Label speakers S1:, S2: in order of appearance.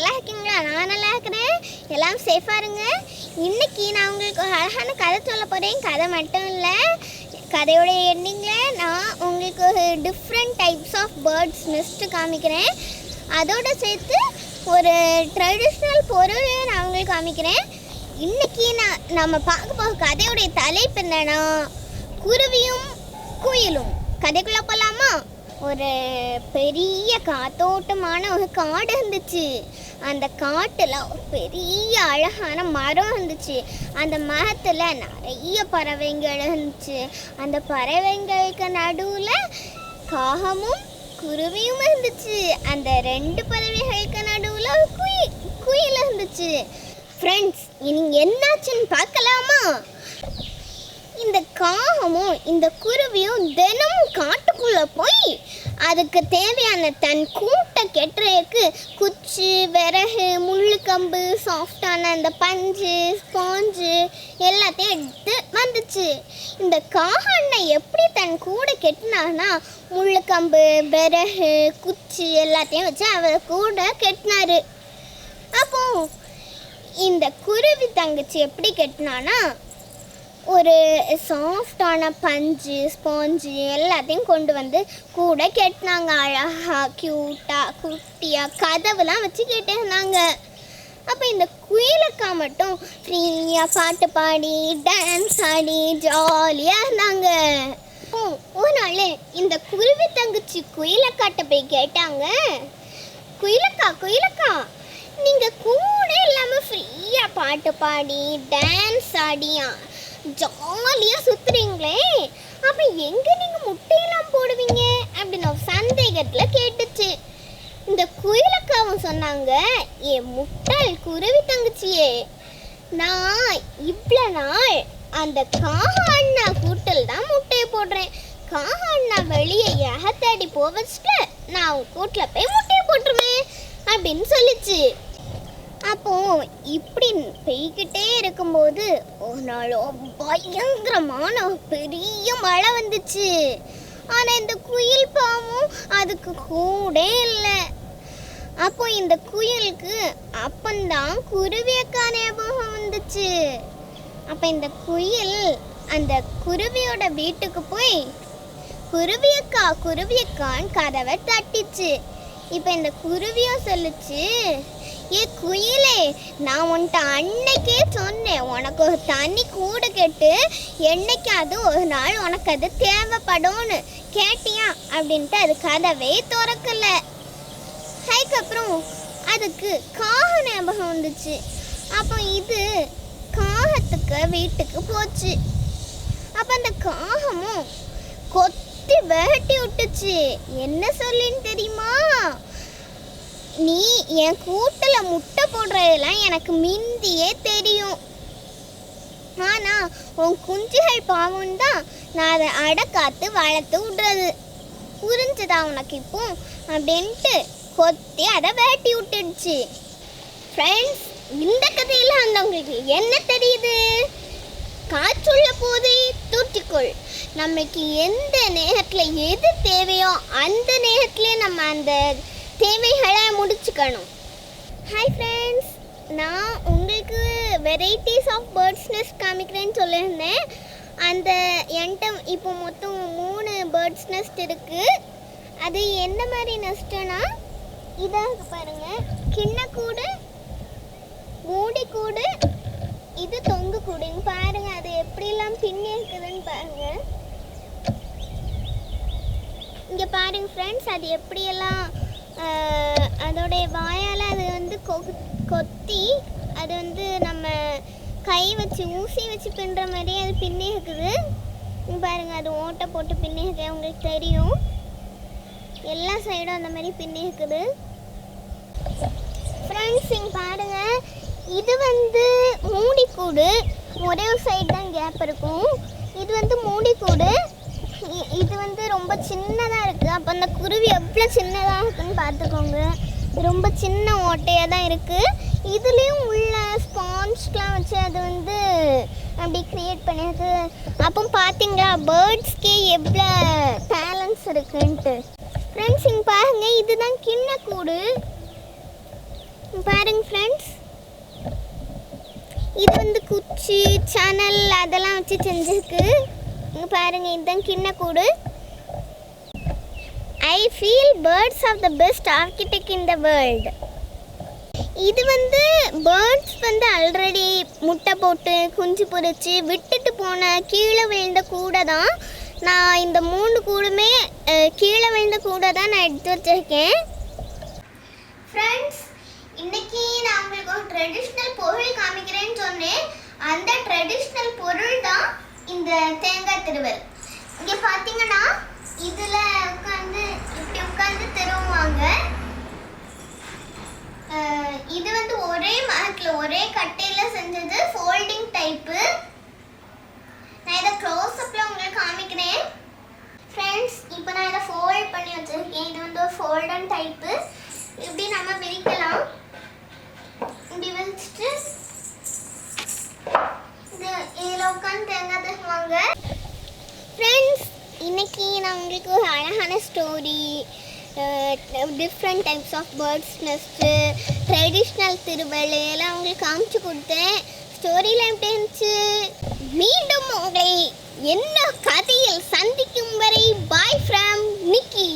S1: நல்லா இருக்கீங்களா? நான் நல்லா இருக்கிறேன். எல்லாம் சேஃபாக இருங்க. இன்னைக்கு நான் உங்களுக்கு ஒரு அழகான கதை சொல்ல போகிறேன் கதை மட்டும் இல்லை. கதையோட எண்டிங்கில் நான் உங்களுக்கு ஒரு different types of birds nest காமிக்கிறேன். அதோடு சேர்த்து ஒரு ட்ரெடிஷ்னல் பொருள் நான் உங்களுக்கு காமிக்கிறேன். இன்றைக்கி நான் நம்ம பார்க்க போகிற கதையுடைய தலைப்பு என்னன்னா குருவியும் குயிலும். கதைக்குள்ளே போகலாமா ஒரு பெரிய காத்தோட்டமான ஒரு காடு இருந்துச்சு. அந்த காட்டில் ஒரு பெரிய அழகான மரம் இருந்துச்சு. அந்த மரத்தில் நிறைய பறவைங்கள் இருந்துச்சு. அந்த பறவைங்களுக்கு நடுவில் காகமும் குருவியும் இருந்துச்சு. அந்த ரெண்டு பறவைகளுக்கு நடுவில் குயில் குயில் இருந்துச்சு. ஃப்ரெண்ட்ஸ் இனி என்னாச்சுன்னு பார்க்கலாமா? இந்த காகமும் இந்த குருவியும் தினமும் காட்டுக்குள்ளே போய் அதுக்கு தேவையான தன் கூட்டை கெட்டுறதுக்கு குச்சி விறகு முள்ளுக்கம்பு சாஃப்டான அந்த பஞ்சு ஸ்பாஞ்சு எல்லாத்தையும் எடுத்து வந்துச்சு. இந்த காகண்ணை எப்படி தன் கூடை கெட்டினான்னா முள்ளுக்கம்பு விறகு குச்சி எல்லாத்தையும் வச்சு அவர் கூட கெட்டினாரு. அப்போ இந்த குருவி தங்கச்சி எப்படி கெட்டினானா ஒரு சாஃப்டான பஞ்சு ஸ்பாஞ்சு எல்லாத்தையும் கொண்டு வந்து கூட கெட்டினாங்க. அழகாக க்யூட்டாக குட்டியாக கதவுலாம் வச்சு கேட்டிருந்தாங்க அப்போ இந்த குயிலக்கா மட்டும் ஃப்ரீயாக பாட்டு பாடி டான்ஸ் ஆடி ஜாலியாக இருந்தாங்க. ஒரு நாள் இந்த குருவி தங்கச்சி குயிலக்காட்ட போய் கேட்டாங்க. குயிலக்கா குயிலக்கா நீங்கள் கூட இல்லாமல் ஃப்ரீயாக பாட்டு பாடி டான்ஸ் ஆடி ஜாலியாக சுற்றுறீங்களே அப்போ எங்கே நீங்கள் முட்டையெல்லாம் போடுவீங்க? அப்படின்னு ஒரு சந்தேகத்தில் கேட்டுச்சு. இந்த குயிலக்காவும் சொன்னாங்க என் முட்டாள் குருவி தங்கச்சியே நான் இவ்வளோ நாள் அந்த காக அண்ணா கூட்டில் தான் முட்டையை போடுறேன். காக அண்ணா வெளியே எக போக வச்சுட்டு நான் உன் கூட்டில் போய் முட்டையை போட்டுருவேன் அப்படின்னு சொல்லிச்சு. அப்போ இப்படி பெய்கிட்டே இருக்கும்போது ஒரு நாள் பயங்கரமான பெரிய மழை வந்துச்சு. ஆனால் இந்த குயில் பாவம் அதுக்கு கூட இல்லை. அப்போ இந்த குயிலுக்கு அப்பந்தான் குருவியக்கா ஞாபகம் வந்துச்சு. அப்போ இந்த குயில் அந்த குருவியோட வீட்டுக்கு போய் குருவியக்கா குருவியக்கான் கதவை தட்டிச்சு. இப்போ இந்த குருவியோ சொல்லுச்சு ஏ குயிலே நான் உன்கிட்ட அன்னைக்கே சொன்னேன் உனக்கு ஒரு தண்ணி கூடு கேட்டு என்னைக்காவது ஒரு நாள் உனக்கு அது தேவைப்படும்னு. கேட்டியா? அப்படின்ட்டு அது கதவே திறக்கல. அதுக்கப்புறம் அதுக்கு காக ஞாபகம் வந்துச்சு. அப்போ இது காகத்துக்கு வீட்டுக்கு போச்சு. அப்போ அந்த காகமும் கொத்தி விரட்டி விட்டுச்சு. என்ன சொல்லின்னு தெரியுமா? என் கூட்டில் முட்டை போடுறதெல்லாம் எனக்கு மிந்தியே தெரியும். ஆனால் உன் குஞ்சுகள் பாவம் தான் நான் அதை அடக்காத்து வளர்த்து விடுறது. புரிஞ்சுதா உனக்கு இப்போ? அப்படின்ட்டு கொத்தி அதை வேட்டி விட்டுடுச்சு. ஃப்ரெண்ட்ஸ் இந்த கதையில் வந்தவங்களுக்கு என்ன தெரியுது? காற்றுள்ள போதே தூற்றிக்கொள். நமக்கு எந்த நேரத்தில் எது தேவையோ அந்த நேரத்தில் நம்ம அந்த தேவைகளை முடிச்சுக்கணும். ஹாய் ஃப்ரெண்ட்ஸ் நான் உங்களுக்கு வெரைட்டிஸ் ஆஃப் பேர்ட்ஸ் நெஸ்ட் காமிக்கிறேன்னு சொல்லியிருந்தேன். அந்த என்கிட்ட இப்போ மொத்தம் மூணு பேர்ட்ஸ் நெஸ்ட் இருக்குது அது எந்த மாதிரி நெஸ்ட்டுனா இதாக பாருங்கள் கிண்ணக்கூடு மூடிக்கூடு இது தொங்கு கூடுன்னு பாருங்கள் அது எப்படிலாம் பின்னி இருக்குதுன்னு பாருங்கள் இங்கே பாருங்கள் ஃப்ரெண்ட்ஸ் அது எப்படியெல்லாம் அதோடைய வாயால் அது வந்து கொத்தி அது வந்து நம்ம கை வச்சு ஊசி வச்சு பின்னுற மாதிரியே அது பின்னி இருக்குது. பாருங்க அது ஓட்டை போட்டு பின்னி இருக்கு. உங்களுக்கு தெரியும். எல்லா சைடும் அந்த மாதிரி பின்னி இருக்குது. ஃப்ரெண்ட்ஸ் இங்கே பாருங்க. இது வந்து மூடிக்கூடு. ஒரே ஒரு சைடு தான் கேப் இருக்கும். இது வந்து மூடிக்கூடு. இது வந்து ரொம்ப சின்னதாக இருக்குது அப்போ அந்த குருவி எவ்வளோ சின்னதாக இருக்குன்னு பார்த்துக்கோங்க ரொம்ப சின்ன ஓட்டையாக தான் இருக்குது இதுலேயும் உள்ள ஸ்பான்ஸ்லாம் வச்சு அது வந்து அப்படி க்ரியேட் பண்ணியிருக்கு அப்போ பார்த்தீங்களா பேர்ட்ஸ்க்கே எவ்வளோ டேலண்ட்ஸ் இருக்குன்ட்டு. ஃப்ரெண்ட்ஸ் இங்கே பாருங்க இதுதான் கிண்ணக்கூடு. பாருங்க ஃப்ரெண்ட்ஸ் இது வந்து குச்சி சேனல் அதெல்லாம் வச்சு செஞ்சிருக்கு. இங்க பாருங்கள் இதுதான் கிண்ணக்கூடு. I feel birds of the best architect in the world இது வந்து பேர்ட்ஸ் வந்து ஆல்ரெடி முட்டை போட்டு குஞ்சு பொறிச்சு விட்டுட்டு போன கீழே விழுந்த கூடை தான். நான் இந்த மூணு கூடுமே கீழே விழுந்த கூடை தான் நான் எடுத்து வச்சிருக்கேன். ஃப்ரெண்ட்ஸ் இன்னைக்கு நான் உங்களுக்கு ஒரு ட்ரெடிஷ்னல் பொருள் காமிக்கிறேன்னு சொன்னேன். அந்த ட்ரெடிஷ்னல் பொருள் தான் இந்த தேங்காய் திருவல். இங்கே பார்த்தீங்கன்னா இதில் உட்காந்து இப்படி உட்காந்து திருவுவாங்க. இது வந்து ஒரே மரத்தில் ஒரே கட்டையில் செஞ்சது ஃபோல்டிங் டைப்பு நான் உங்களுக்கு ஒரு அழகான story different types of birds nest traditional திருவள்ளு எல்லாம் உங்களுக்கு காமிச்சு கொடுத்தேன். ஸ்டோரியில் எப்படி இருந்துச்சு? மீண்டும் உங்களை என்ன கதையில் சந்திக்கும் வரை பாய் ஃப்ரம் நிக்கி